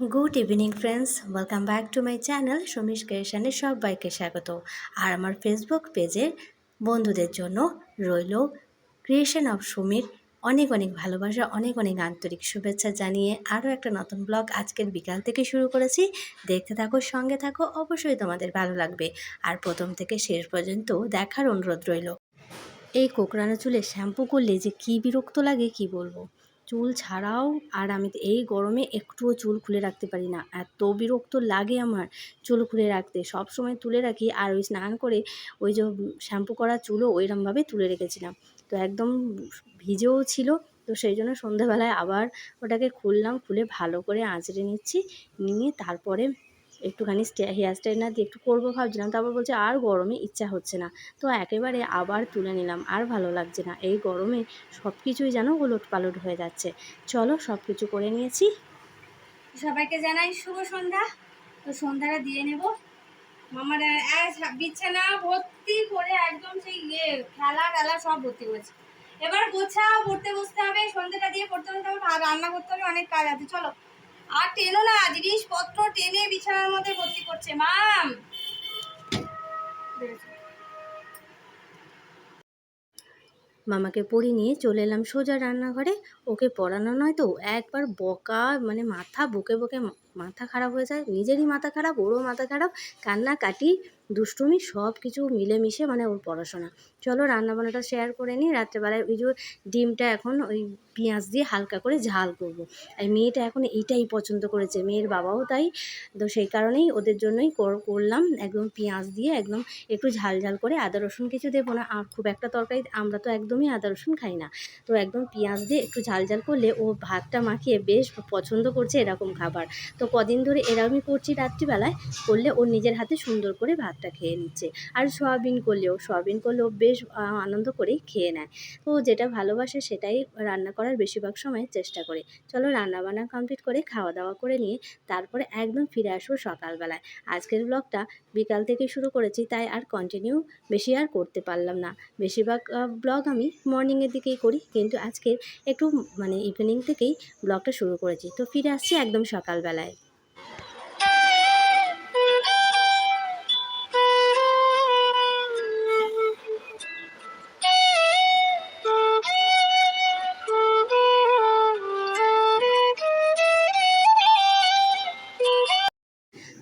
Good evening friends welcome back to my channel Samish ক্রিয়েশনে সবাইকে স্বাগত। আর আমার ফেসবুক পেজের বন্ধুদের জন্য রইল ক্রিয়েশন অফ সমীর অনেক অনেক ভালোবাসা, অনেক অনেক আন্তরিক শুভেচ্ছা জানিয়ে আরও একটা নতুন ব্লগ আজকের বিকাল থেকে শুরু করেছি। দেখতে থাকো, সঙ্গে থাকো, অবশ্যই তোমাদের ভালো লাগবে। আর প্রথম থেকে শেষ পর্যন্ত দেখার অনুরোধ রইল। এই কোকড়ানো চুলে শ্যাম্পু করলে যে কী বিরক্ত লাগে, কি বলব? চুল ছাড়াও, আর আমি এই গরমে একটুও চুল খুলে রাখতে পারি না। এত বিরক্ত লাগে আমার চুল খুলে রাখতে। সব সময় তুলে রাখি, আর ওই স্নান করে ওই যে শ্যাম্পু করা চুলও ওইরমভাবে তুলে রেখেছিলাম। তো একদম ভিজেও ছিল, তো সেই জন্য সন্ধেবেলায় আবার ওটাকে খুললাম, খুলে ভালো করে আঁচড়ে নিচ্ছি, নিয়ে তারপরে একটুখানি হেয়ার স্টাইলার দিয়ে একটু করব ভাবছিলাম, তারপর বলছে আর গরমে ইচ্ছা হচ্ছে না। তো একেবারে আবার তুলে নিলাম, আর ভালো লাগছে না। এই গরমে সব কিছুই যেন ওলট পালট হয়ে যাচ্ছে। চলো সব কিছু করে নিয়েছি। সবাইকে জানাই শুভ সন্ধ্যা। তো সন্ধ্যাটা দিয়ে নেব। মামার বিছানা ভর্তি করে একদম সেই ইয়ে খেলা টেলা সব ভর্তি করেছে। এবার গোছাও, পড়তে বসতে হবে, সন্ধ্যাটা দিয়ে পড়তে বসতে হবে, আর রান্না করতে হবে, অনেক কাজ আছে। চলো, আর টেনো না জিনিসপত্র টেনে বিছানার মধ্যে ভর্তি করছে মাম মামাকে পড়ি নিয়ে চলে এলাম সোজা রান্নাঘরে। ওকে পড়ানো নয় তো, একবার বকা মানে মাথা, বকে বকে মাথা খারাপ হয়ে যায়। নিজেরই মাথা খারাপ, ওরও মাথা খারাপ, কান্নাকাটি। দুষ্টুমি সব কিছু মিলেমিশে মানে ওর পড়াশোনা। চলো রান্নাবান্নাটা শেয়ার করে নিই। রাত্রেবেলায় ওই যে ডিমটা এখন ওই পেঁয়াজ দিয়ে হালকা করে ঝাল করব। আর মেয়েটা এখন এইটাই পছন্দ করেছে। মেয়ের বাবাও তাই। তো সেই কারণেই ওদের জন্যই করলাম একদম পেঁয়াজ দিয়ে একদম একটু ঝাল ঝাল করে আদা, রসুন কিছু দেবো না। আর খুব একটা তরকারি আমরা তো একদমই আদা, রসুন খাই না। তো একদম পেঁয়াজ দিয়ে একটু ঝাল ঝাল করলে ও ভাতটা মাখিয়ে বেশ পছন্দ করছে এরকম খাবার। তো কদিন ধরে এরকমই করছি রাত্রিবেলায়। করলে ও নিজের হাতে সুন্দর করে ভাতটা খেয়ে নিচ্ছে। আর সয়াবিন করলেও সয়াবিন করলেও বেশ আনন্দ করেই খেয়ে নেয়। তো যেটা ভালোবাসে সেটাই রান্না করার বেশিরভাগ সময় চেষ্টা করে। চলো রান্নাবান্না কমপ্লিট করে খাওয়া দাওয়া করে নিয়ে তারপরে একদম ফিরে আসব সকালবেলায়। আজকের ব্লগটা বিকাল থেকে শুরু করেছি, তাই আর কন্টিনিউ বেশি আর করতে পারলাম না। বেশিরভাগ ব্লগ আমি মর্নিংয়ের দিকেই করি, কিন্তু আজকে একটু মানে ইভিনিং থেকেই ব্লগটা শুরু করেছি। তো ফিরে আসছি একদম সকালবেলায়।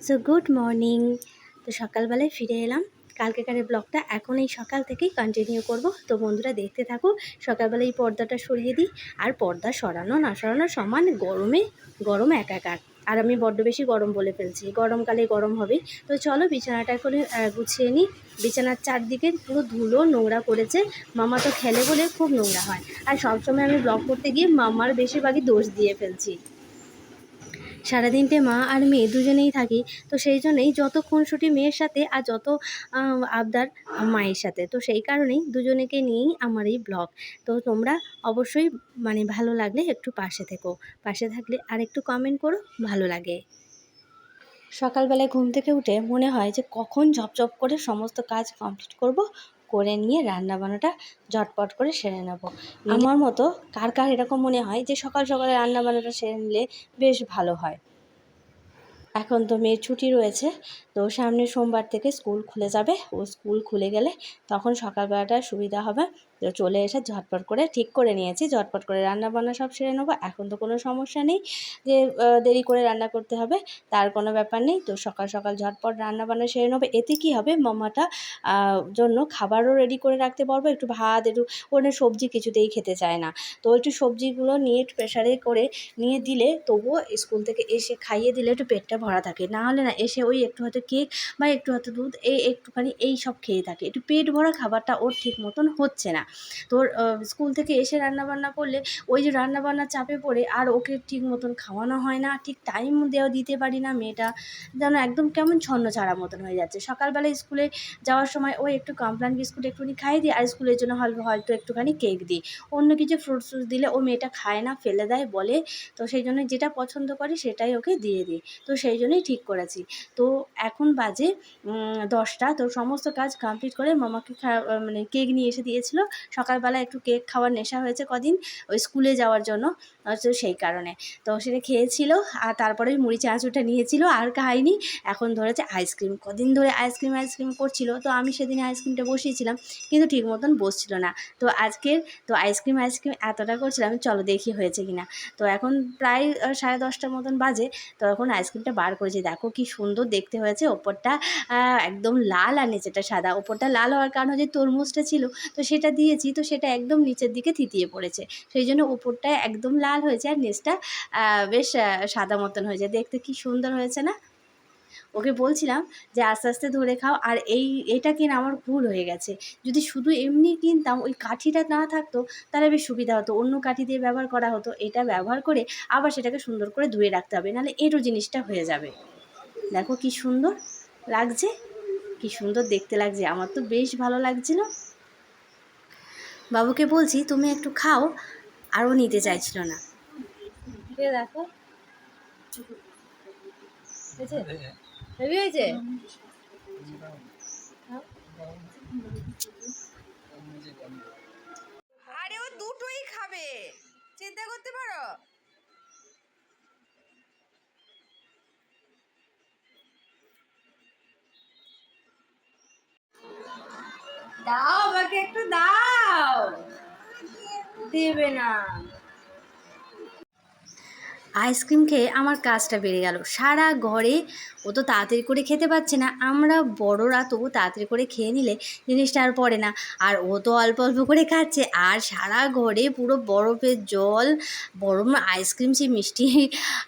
সো গুড মর্নিং তো সকালবেলায় ফিরে এলাম। কালকেকারের ব্লগটা এখন এই সকাল থেকেই কন্টিনিউ করব। তো বন্ধুরা, দেখতে থাকো সকালবেলা এই পর্দাটা সরিয়ে দিই। আর পর্দা সরানো, না সরানো সমান গরমে, গরম একাকার। আর আমি বড্ড বেশি গরম বলে ফেলছি। গরমকালে গরম হবে তো চলো, বিছানাটা করে গুছিয়ে নিই। বিছানার চারদিকে পুরো ধুলো নোংরা করেছে। মামা তো খেলে বলে খুব নোংরা হয়। আর সবসময় আমি ব্লগ করতে গিয়ে মামার বেশিরভাগই দোষ দিয়ে ফেলছি। সারাদিনটে মা আর মেয়ে দুজনেই থাকি, তো সেই জন্যই যত খুনসুটি মেয়ের সাথে আর যত আবদার মায়ের সাথে, তো সেই কারণেই দুজনেকে নিয়েই আমার এই ব্লগ। তো তোমরা অবশ্যই মানে ভালো লাগলে একটু পাশে থেকো, পাশে থাকলে আর একটু কমেন্ট করো, ভালো লাগে। সকালবেলায় ঘুম থেকে উঠে মনে হয় যে কখন ঝপঝপ করে সমস্ত কাজ কমপ্লিট করব করে নিয়ে রান্না বান্নাটা ঝটপট করে সেরে নেব। আমার মতো কার কার এরকম মনে হয় যে সকাল সকালে রান্না বান্নাটা সেরে নিলে বেশ ভালো হয়। এখন তো মেয়ের ছুটি রয়েছে তো সামনে সোমবার থেকে স্কুল খুলে যাবে। ও স্কুল খুলে গেলে তখন সকালবেলাটা সুবিধা হবে। তো চলে এসে ঝটপট করে ঠিক করে নিয়েছি, ঝটপট করে রান্না বান্না সব সেরে নেব। এখন তো কোনো সমস্যা নেই যে দেরি করে রান্না করতে হবে, তার কোনো ব্যাপার নেই। তো সকাল সকাল ঝটপট রান্না বান্না সেরে নেব। এতে কি হবে, মামাটা জন্য খাবারও রেডি করে রাখতে পারব একটু ভাত, একটু কোনো সবজি কিছুতেই খেতে চায় না। তো একটু সবজিগুলো নিয়ে একটু প্রেশারে করে নিয়ে দিলে তবুও স্কুল থেকে এসে খাইয়ে দিলে একটু পেটটা ভরা থাকে। না হলে না এসে ওই একটু হয়তো কেক বা একটু হয়তো দুধ, এই একটুখানি এই সব খেয়ে থাকে। একটু পেট ভরা খাবারটা ওর ঠিক মতন হচ্ছে না। তোর স্কুল থেকে এসে রান্নাবান্না করলে ওই যে রান্নাবান্নার চাপে পড়ে আর ওকে ঠিক মতন খাওয়ানো হয় না, ঠিক টাইম দেওয়া দিতে পারি না মেয়েটা। যেন একদম কেমন ছন্ন ছাড়া মতন হয়ে যাচ্ছে। সকালবেলা স্কুলে যাওয়ার সময় ওই একটু কমপ্লান বিস্কুট একটুখানি খাইয়ে দিই আর স্কুলের জন্য হয়তো একটুখানি কেক দিই। অন্য কিছু ফ্রুটস দিলে ও মেয়েটা খায় না, ফেলে দেয়, বলে। তো সেই জন্য যেটা পছন্দ করে সেটাই ওকে দিয়ে দিই। তো সেই জন্যই ঠিক করেছি। তো এখন বাজে দশটা। তো সমস্ত কাজ কমপ্লিট করে মামাকে মানে কেক নিয়ে এসে দিয়েছিল। সকালবেলা একটু কেক খাওয়ার নেশা হয়েছে কদিন ওই স্কুলে যাওয়ার জন্য। তো সেই কারণে। তো সেটা খেয়েছিল আর তারপরে মুড়ি চানাচুরটা নিয়েছিল আর খায়নি। এখন ধরেছে আইসক্রিম। কদিন ধরে আইসক্রিম আইসক্রিম করছিল। তো আমি সেদিন আইসক্রিমটা বসিয়েছিলাম কিন্তু ঠিক মতন বসছিল না। তো আজকের, তো আইসক্রিম আইসক্রিম এতটা করছিলাম চলো দেখি হয়েছে কিনা। তো এখন প্রায় সাড়ে দশটার মতন বাজে। তো এখন আইসক্রিমটা বার করেছি। দেখো কি সুন্দর দেখতে হয়েছে। ওপরটা একদম লাল আর নিচেটা সাদা। ওপরটা লাল হওয়ার কারণ হচ্ছে তরমুজটা ছিল। তো সেটা দিয়েছি। তো সেটা একদম নিচের দিকে থিতিয়ে পড়েছে। সেই জন্য ওপরটা একদম লাল হয়েছে আর নিচটা বেশ সাদা মতন হয়েছে। দেখতে কি সুন্দর হয়েছে না? ওকে বলছিলাম যে আস্তে আস্তে ধরে খাও, আর এই, এটা কিনা আমার ভুল হয়ে গেছে। যদি শুধু এমনি কিনতাম, ওই কাঠিটা না থাকতো, তাহলে বেশ সুবিধা হতো। অন্য কাঠি দিয়ে ব্যবহার করা হতো। এটা ব্যবহার করে আবার সেটাকে সুন্দর করে ধুয়ে রাখতে হবে, নাহলে এরও জিনিসটা হয়ে যাবে। দেখো কি সুন্দর লাগছে, কি সুন্দর দেখতে লাগছে। আমার তো বেশ ভালো লাগছিল। বাবুকে বলছি, তুমি একটু খাও আর ও নিতে চাইছিল না। দেখো। হয়েছে? আরে ও দুটোই খাবে। চিন্তা করতে পারো? দাও আমাকে একটু দাও। দেবে না আইসক্রিম খেয়ে আমার কাজটা বেড়ে গেল। সারা ঘরে ও তো তাড়াতাড়ি করে খেতে পারছে না। আমরা বড়রা তবু তাড়াতাড়ি করে খেয়ে নিলে জিনিসটা আর পড়ে না। আর ও তো অল্প অল্প করে খাচ্ছে। আর সারা ঘরে পুরো বরফের জল, বরফ আইসক্রিম, সেই মিষ্টি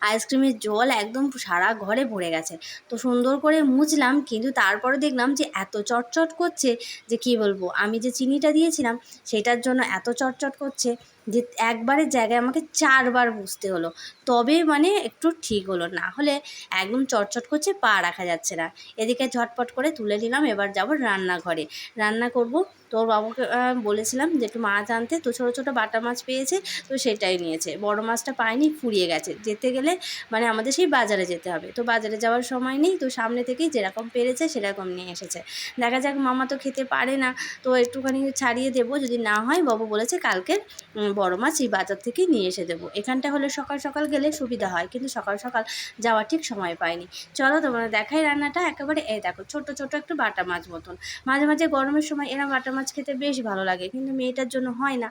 আইসক্রিমের জল একদম সারা ঘরে ভরে গেছে। তো সুন্দর করে মুছলাম, কিন্তু তারপরে দেখলাম যে এত চটচট করছে যে কি বলব? আমি যে চিনিটা দিয়েছিলাম, সেটার জন্য এত চটচট করছে। যে একবারের জায়গায় আমাকে চারবার বুঝতে হলো। তবে মানে একটু ঠিক হলো, না হলে একদম চটচট করছে, পা রাখা যাচ্ছে না। এদিকে ঝটপট করে তুলে নিলাম, এবার যাব রান্নাঘরে। রান্না করব বাবুকে আহ, বলেছিলাম যে একটু মাছ আনতে তো ছোটো ছোটো বাটা মাছ পেয়েছে তো সেটাই নিয়েছে। বড় মাছটা পায়নি ফুরিয়ে গেছে। যেতে গেলে মানে আমাদের সেই বাজারে যেতে হবে। তো বাজারে যাওয়ার সময় নেই তো সামনে থেকেই যেরকম পেরেছে সেরকম নিয়ে এসেছে। দেখা যাক মামা তো খেতে পারে না। তো একটুখানি ছাড়িয়ে দেবো যদি না হয় বাবু বলেছে কালকে উম, বড় মাছ এই বাজার থেকেই নিয়ে এসে দেবো। এখানটা হলে সকাল সকাল গেলে সুবিধা হয় কিন্তু সকাল সকাল যাওয়ার ঠিক সময় পাইনি। চলো তোমরা দেখাই রান্নাটা একেবারে এই দেখো ছোট ছোট একটু বাটা মাছ মতন। মাঝে মাঝে গরমের সময় এরা বাটা মাছ খেতে বেশ ভালো লাগে, কিন্তু মেয়েটার জন্য হয় না,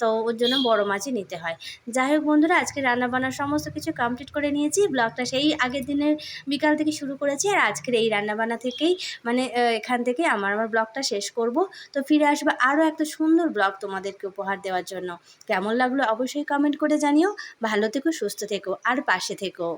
তো ওর জন্য বড় মাছই নিতে হয়। যাই হোক বন্ধুরা, আজকে রান্না বান্নার সমস্ত কিছু কমপ্লিট করে নিয়েছি ব্লগটা সেই আগের দিনের বিকাল থেকে শুরু করেছি, আর আজকের এই রান্নাবান্না থেকেই মানে এখান থেকে আমার আমার ব্লগটা শেষ করব। তো ফিরে আসবে আরও একটা সুন্দর ব্লগ তোমাদেরকে উপহার দেওয়ার জন্য। কেমন লাগল অবশ্যই কমেন্ট করে জানিও, ভালো থেকো, সুস্থ থেকো, আর পাশে থেকো।